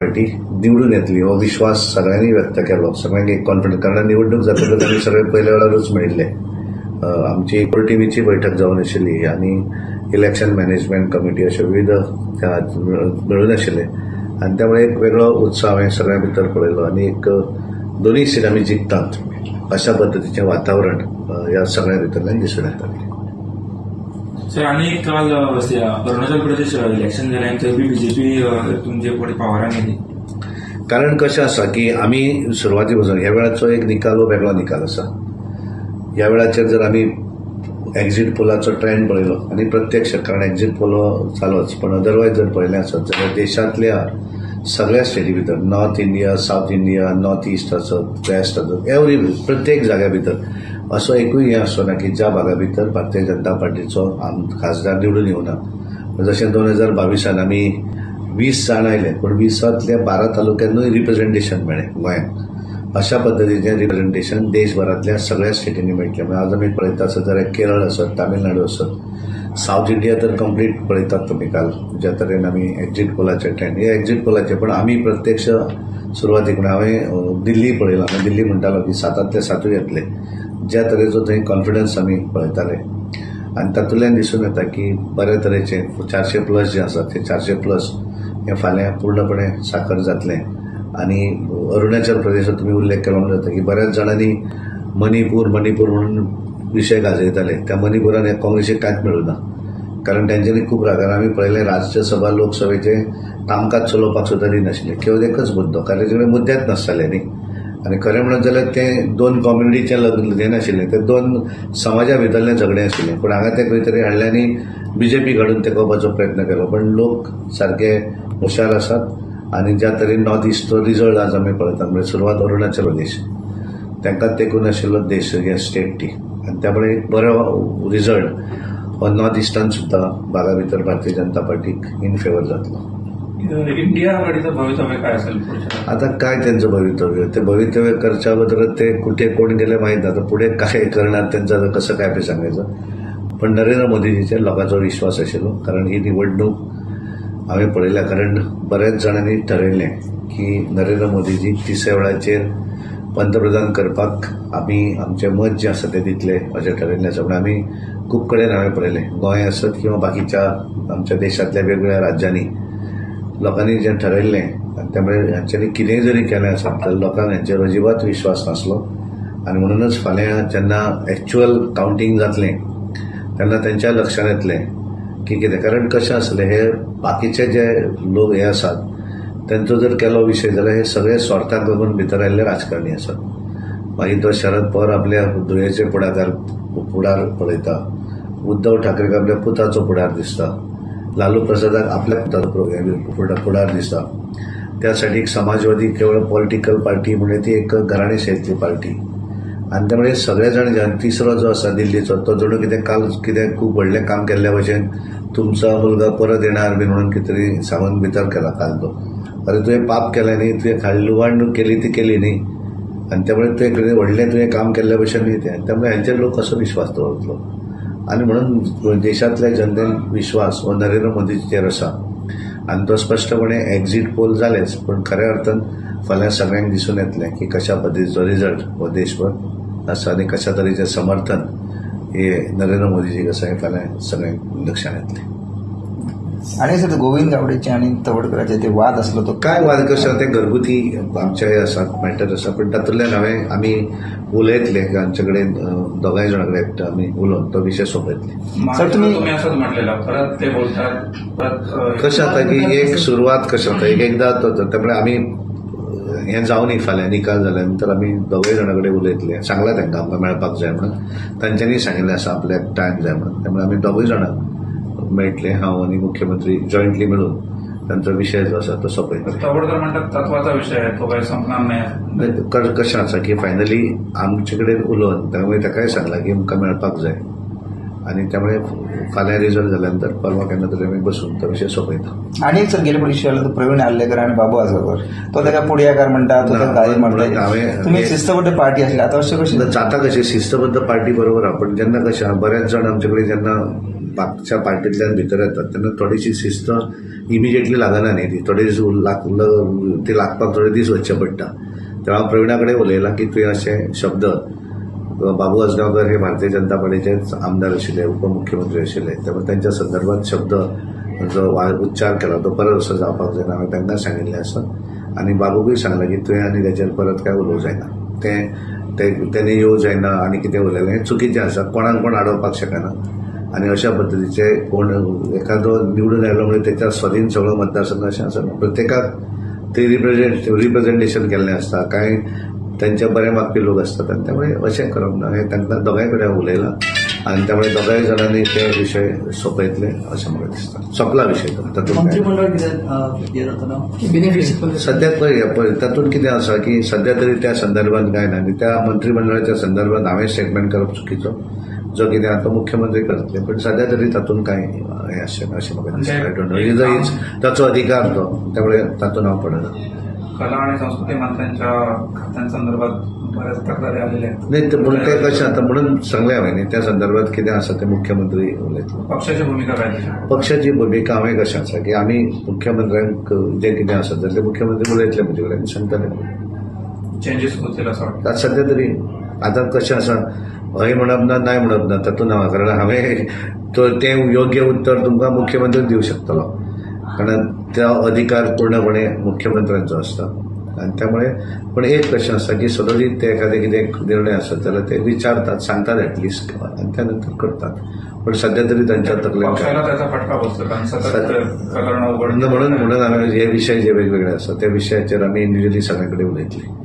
Party निवडून येतली. हो विश्वास सगळ्यांनी व्यक्त केलो. सगळ्यांनी कॉन्फिडन्स कारण निवडणूक जातकच आमी सगळे पयल्या वेळारूच मेळिल्ले आमची कोर टीमीची बैठक जावन आशिल्ली आनी इलेक्शन मॅनेजमेंट कमिटी अशे विविध त्या मेळून आशिल्ले आनी त्यामुळे एक वेगळो उत्साह हांवें सगळ्यां भितर पळयलो आनी एक दोनूय सीट आमी जिखतात अशा पद्दतीचें वातावरण ह्या सगळ्या भितरल्यान दिसून येतालें सर आणि काल अरुणाचल प्रदेश इलेक्शन झाल्यानंतर बी बीजेपी तुमचे पुढे पावरान येयली कारण कशें आसा की आमी सुरवाती पासून ह्या वेळाचो एक निकाल हो वेगळो निकाल आसा ह्या वेळाचेर जर आमी एक्झिट पोलाचो ट्रेंड पळयलो आनी प्रत्यक्ष कारण एक्झिट पोल हो चालूच पण अदरवायज जर पळयलें आसत जाल्यार देशांतल्या सगळ्या स्टेटी भितर north India south India north east आसत वेस्ट आसत एवरी प्रत्येक जाग्या भितर असो एकूय हें ना की ज्या भागा भितर भारतीय जनता पार्टीचो आम खासदार निवडून येवना जशें दोन हजार बावीसान आमी वीस जाण आयले पण वीसांतल्या बारा तालुक्यांनूय रिप्रेझेंटेशन मेळ्ळें गोंयांत अशा पद्दतीचें रिप्रेझेंटेशन देशभरांतल्या सगळ्या स्टेटींनी मेळटलें म्हणजे आज आमी पळयता आसत जाल्यार केरळ आसत तामिळनाडू आसत साऊथ इंडिया तर कंप्लीट पळयतात तुमी काल. ज्या तरेन आमी एक्झिट पोलाचे ट्रेंड हे एक्झिट पोलाचे पण आमी प्रत्यक्ष सुरवातीक म्हण हांवें दिल्ली पळयला हांवें दिल्ली म्हणटालो की सातांतले सातूय येतले. ज्या तरेचो थंय कॉन्फिडन्स आमी पळयताले आनी तातूंतल्यान दिसून येता की बऱ्या तरेचे चारशे प्लस जे आसा ते चारशे प्लस हे फाल्यां पूर्णपणे साखर जातलें आनी अरुणाचल प्रदेशात तुमी उल्लेख केला म्हणून जाता की बऱ्याच जाणांनी मणिपूर मणिपूर म्हणून विशय गाजयताले त्या मणिपुरान हे काँग्रेसीक कांयच मेळूं ना कारण तेंच्यांनी खूब रागार आमी पळयलें राज्यसभा लोकसभेचे कामकाज चलोवपाक सुद्दां दिनाशिल्ले केवळ एकच मुद्दो कारण तेचे मुद्देच नासताले न्ही आनी खरें म्हणत जाल्यार ते दोन कम्युनिटीचे लग्न हें नाशिल्लें ते दोन समाजा भितरलें झगडें आशिल्लें पूण हांगा ते खंय तरी हाडल्यानी बीजेपी घडून तेकोवपाचो प्रयत्न केलो. पण लोक सारके हुशार आसात आनी ज्या तरेन नॉर्थ इस्टचो रिजल्ट आज आमी पळयतात. म्हणजे सुरवात अरुणाचल प्रदेश. तांकां तेकून आशिल्लो देश ह्या स्टेट टी आनी त्यामुळे एक बरो रिजल्ट हो नॉर्थ इस्टान सुद्दां भागा भितर भारतीय जनता पार्टीक इन फेवर जातलो इंडिया आघाडीचं भवितव्य काय असेल आता काय त्यांचं भवितव्य? ते भवितव्य करच्या बद्दल ते कुठे कोण गेले माहीत नाही. आता पुढे काय करणार त्यांचं कसं काय ते सांगायचं? पण नरेंद्र मोदीजीचेर लोकांचो विश्वास आशिल्लो कारण ही निवडणूक हांवें पळयल्या कारण बऱ्याच जाणांनी ठरयलें की नरेंद्र मोदीजी तिसऱ्या वेळाचेर पंतप्रधान करपाक आमी आमचें मत जें आसा तें दितले अशें ठरयल्लें आसा पूण आमी खूब कडेन हांवें पळयलें. गोंय आसत किंवा बाकीच्या आमच्या देशांतल्या वेगवेगळ्या राज्यांनी. लोकांनी जें ठरयल्लें आनी त्यामुळे हांच्यांनी कितेंय जरी केलें आसा जाल्यार लोकांक हांचेर अजिबात विश्वास नासलो. आनी म्हणूनच फाल्यां जेन्ना एक्च्युअल कावंटींग जातलें तेन्ना तेंच्या लक्षांत येतलें की कितें कारण कशें आसलें हे बाकीचे जे लोक हे आसात तेंचो जर केलो विशय जाल्यार हे सगळे स्वार्थाक लागून भितर आयिल्ले राजकारणी आसात मागीर तो शरद पवार आपल्या धुळेचे फुडाकार फुडार पळयता. उद्धव ठाकरेक आपल्या पुताचो फुडार दिसता. लालू प्रसादाक आपल्या पुताचो फुडार दिसता. त्यासाठी एक समाजवादी केवळ पॉलिटिकल पार्टी म्हणजे ती एक घराणेशाहीतली पार्टी आनी त्यामुळे सगळे जाण तिसरो जो आसा दिल्लीचो तो जणू कितें काल कितें खूब व्हडलें काम केल्ल्या भशेन तुमचा मुलगा परत येणार बी म्हणून कितें तरी सांगून भितर केला काल तो. अरे तुवें पाप केलें न्ही तुवें खाली लुवाणणूक केली ती केली न्ही. आनी त्यामुळे तुवें कितें व्हडलें तुवें काम केल्ल्या भशेन ते त्यामुळे हांचेर लोक कसो विश्वास दवरतलो आनी म्हणून देशातल्या जनतेन विश्वास हो नरेंद्र मोदीचेर आसा आनी तो स्पश्टपणे एक्झिट पोल जालेच पण खऱ्या अर्थान फाल्यां सगळ्यांक दिसून येतलें की कशा पद्दतीचो रिजल्ट हो देशभर आसा आनी कशा तरेचें समर्थन हे नरेंद्र मोदीजीक आसा हें फाल्यां सगळ्यांक लक्षांत येतलें आणि सर गोविंद गावडेचे आणि तवडकरांचे ते वाद असलो तो काय वाद कशे ते घरगुती आमचे हे आसात मॅटर आसा पण तातूंतल्यान हांवें आमी उलयतले आमचे कडेन दोगांय जाणां कडेन एकटो आमी उलोवन तो विशय सोंपयतले सर तुम्ही असंच म्हटलेलं परत ते बोलतात परत कशें जाता की एक सुरवात कशें जाता एक एकदां तो त्यामुळे आमी हें जावं न्ही फाल्यां निकाल जाल्या नंतर आमी दोगांय जाणां कडेन उलयतले सांगला तांकां आमकां मेळपाक जाय म्हणून. तांच्यांनी सांगिल्लें आसा आपल्याक टायम जाय म्हणून. त्यामुळे आमी दोगूय जाणां मेळटले हांव आनी मुख्यमंत्री जॉयंटली मेळून तांचो विशय जो आसा तो सोंपयतले तवडकर म्हणतात तत्वाचा विषय आहे तो काही संपणार नाही. क- कशें आसा की फायनली आमचे कडेन उलोवन त्यामुळे ताकाय सांगला की आमकां मेळपाक जाय. आनी त्यामुळे फाल्यां रिजल्ट जाल्या नंतर परवा केन्ना तरी आमी बसून तो विशय सोंपयता आणि एक सर गेले परीक्षे आला तो प्रवीण आल्लेकर आणि बाबू आजगावकर तो ताका पुढयाकार म्हणटा तो ताका गाळी हांवें- तुम्ही शिस्तबद्ध पार्टी आसली आता अशें कशी? आता जाता कशी शिस्तबद्ध पार्टी बरोबर आहा पण जेन्ना कशें आहा बऱ्याच जाण आमचे कडेन जेन्ना मागच्या पार्टींतल्यान भितर येतात. तेन्ना थोडीशी शिस्त इमिजिएटली लागना न्ही. ती थोडे दीस लाग ती लागपाक थोडे दीस वचचे पडटा तेव्हा हांव प्रविणा कडेन उलयलां की तुवें अशे शब्द बाबू आजगांवकर हे भारतीय जनता पार्टीचेच आमदार आशिल्ले उपमुख्यमंत्री आशिल्ले त्यामुळे त्यांच्या संदर्भात शब्द जो वा- उच्चार केला तो परत असं जावपाक जायना हांवें तांकां सांगिल्लें आसा आनी बाबूकूय सांगलां की तुवें आनी तेजेर परत काय उलोवं जायना. तें ते- तेणे येवं जायना आनी कितें उलयलें हें चुकीचें आसा कोणाक कोण आडोवपाक शकना आनी अशा पद्दतीचे कोण एखादो निवडून आयलो म्हणजे त्याच्या स्वाधीन सगळो मतदारसंघ अशें आसना प्रत्येकाक ते रिप्रेझेंट रिप्रेझेंटेशन केल्लें आसता कांय त्यांच्या बरे मागपी लोक असतात आणि त्यामुळे अशें करप ना हें तांकां दोगांय कडेन उलयलां आनी त्यामुळे दोगांय जाणांनी ते विशय सोंपयतले अशें म्हाका दिसता सोंपला तातूंत जाता सध्याक पळय पळय तातूंत कितें आसा की सध्या तरी त्या संदर्भात काय ना त्या मंत्रिमंडळाच्या संदर्भात हांवें स्टेटमेंट करप चुकीचो. जो कितें आतां मुख्यमंत्री करतले पण सध्या तरी तातूंत कांय हें अशें अशें म्हाका दिसता I don't know is is ताचो अधिकार तो. त्यामुळे तातूंत हांव पडना कला आणि संस्कृती मंत्र्यांच्या खात्यांसंदर्भात बऱ्याच तक्रारी आलेल्या आहेत. नाही ते म्हणून ते कशें आतां म्हणून सांगलें हांवें न्ही त्या संदर्भात कितें आसा ते मुख्यमंत्री उलयतलो पक्षाची भूमिका काय? पक्षाची भूमिका हांवें कशें आसा की आमी मुख्यमंत्र्यांक जें कितें आसा ते मुख्यमंत्री उलयतले म्हजे कडेन सांगतले चेंजेस होतील असं वाटतं. सध्या तरी आतां कशें आसा हय म्हणप ना नाय म्हणप ना तातूंत हांव कारण हांवें तो तें योग्य उत्तर तुमकां मुख्यमंत्री दिवं शकतलो. कारण तो अधिकार पूर्णपणे मुख्यमंत्र्यांचो आसता आनी त्यामुळे पण एक कशें आसा की सदोदीत ते एखादे कितें निर्णय आसत जाल्यार ते विचारतात सांगतात एटलिस्ट आनी त्या नंतर करतात. पण सध्या तरी तांच्या तकलेंत काय- पक्षाला त्याचा फटका बसतो कारण सतत सतत- प्रकरणं उघड म्हणून म्हणून हांवें हे विशय जे वेगवेगळे आसा त्या विशयाचेर आमी इंडिव्हिज्युअली सगळ्यां कडेन उलयतले